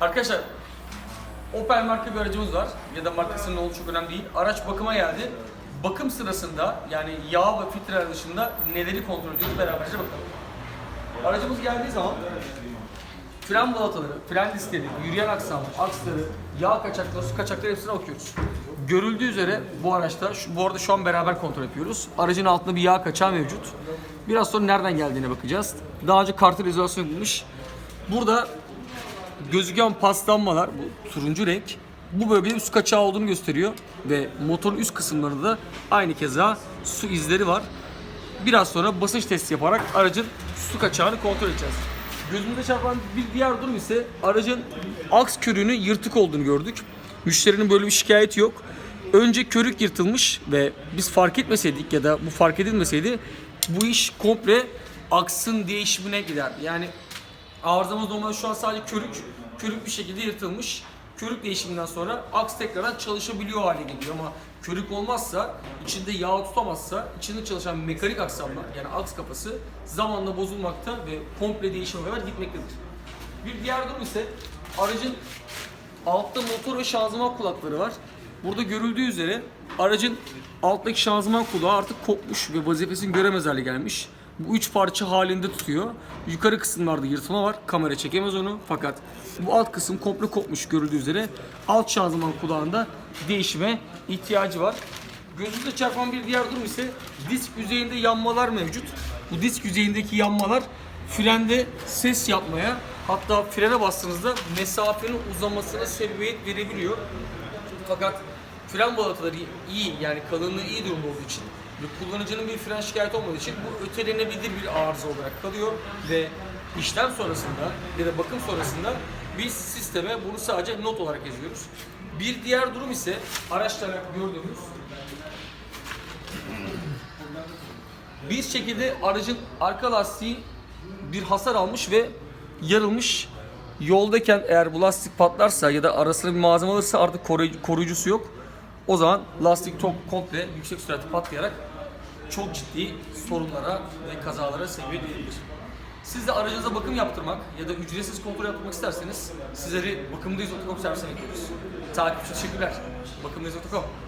Arkadaşlar Opel marka bir aracımız var ya da markasının olduğu çok önemli değil. Araç bakıma geldi. Bakım sırasında yani yağ ve filtreler dışında neleri kontrol ediyoruz beraberce bakalım. Aracımız geldiği zaman fren balataları, fren diskleri, yürüyen aksam, aksları, yağ kaçakları, su kaçakları hepsine bakıyoruz. Görüldüğü üzere bu araçta, şu, bu arada şu an beraber kontrol yapıyoruz. Aracın altında bir yağ kaçağı mevcut. Biraz sonra nereden geldiğine bakacağız. Daha önce kartı izolasyon yapılmış. Burada gözüken paslanmalar, bu turuncu renk, bu bölgede su kaçağı olduğunu gösteriyor. Ve motorun üst kısımlarında da aynı keza su izleri var. Biraz sonra basınç testi yaparak aracın su kaçağını kontrol edeceğiz. Gözümüze çarpan bir diğer durum ise aracın aks körüğünün yırtık olduğunu gördük. Müşterinin böyle bir şikayeti yok. Önce körük yırtılmış ve biz fark etmeseydik ya da bu fark edilmeseydi bu iş komple aksın değişimine gider. Yani arızamız normalde şu an sadece körük, körük bir şekilde yırtılmış. Körük değişiminden sonra aks tekrardan çalışabiliyor hale geliyor ama körük olmazsa, içinde yağ tutamazsa, içinde çalışan mekanik aksamlar yani aks kafası zamanla bozulmakta ve komple değişime kadar gitmektedir. Bir diğer durum ise aracın altta motor ve şanzıman kulakları var. Burada görüldüğü üzere aracın alttaki şanzıman kulağı artık kopmuş ve vazifesini göremez hale gelmiş. Bu üç parça halinde tutuyor. Yukarı kısımlarda yırtma var. Kamera çekemez onu. Fakat bu alt kısım komple kopmuş görüldüğü üzere. Alt şanzıman kulağında değişime ihtiyacı var. Gözünüze çarpan bir diğer durum ise disk yüzeyinde yanmalar mevcut. Bu disk yüzeyindeki yanmalar frende ses yapmaya hatta frene bastığınızda mesafenin uzamasına sebebiyet verebiliyor. Fakat fren balataları iyi yani kalınlığı iyi durumda olduğu için ve kullanıcının bir fren şikayeti olmadığı için bu ötelenebilir bir arıza olarak kalıyor ve işlem sonrasında ya da bakım sonrasında biz sisteme bunu sadece not olarak yazıyoruz. Bir diğer durum ise araçlarda gördüğümüz bir şekilde aracın arka lastiği bir hasar almış ve yarılmış. Yoldayken eğer bu lastik patlarsa ya da arasına bir malzeme alırsa artık koruy- koruyucusu yok. O zaman lastik çok komple yüksek süratle patlayarak çok ciddi sorunlara ve kazalara sebebiyet verebilir. Siz de aracınıza bakım yaptırmak ya da ücretsiz kontrol yaptırmak isterseniz sizleri Bakımdayız.com servisine bekliyoruz. Takipçi teşekkürler. Bakımdayız.com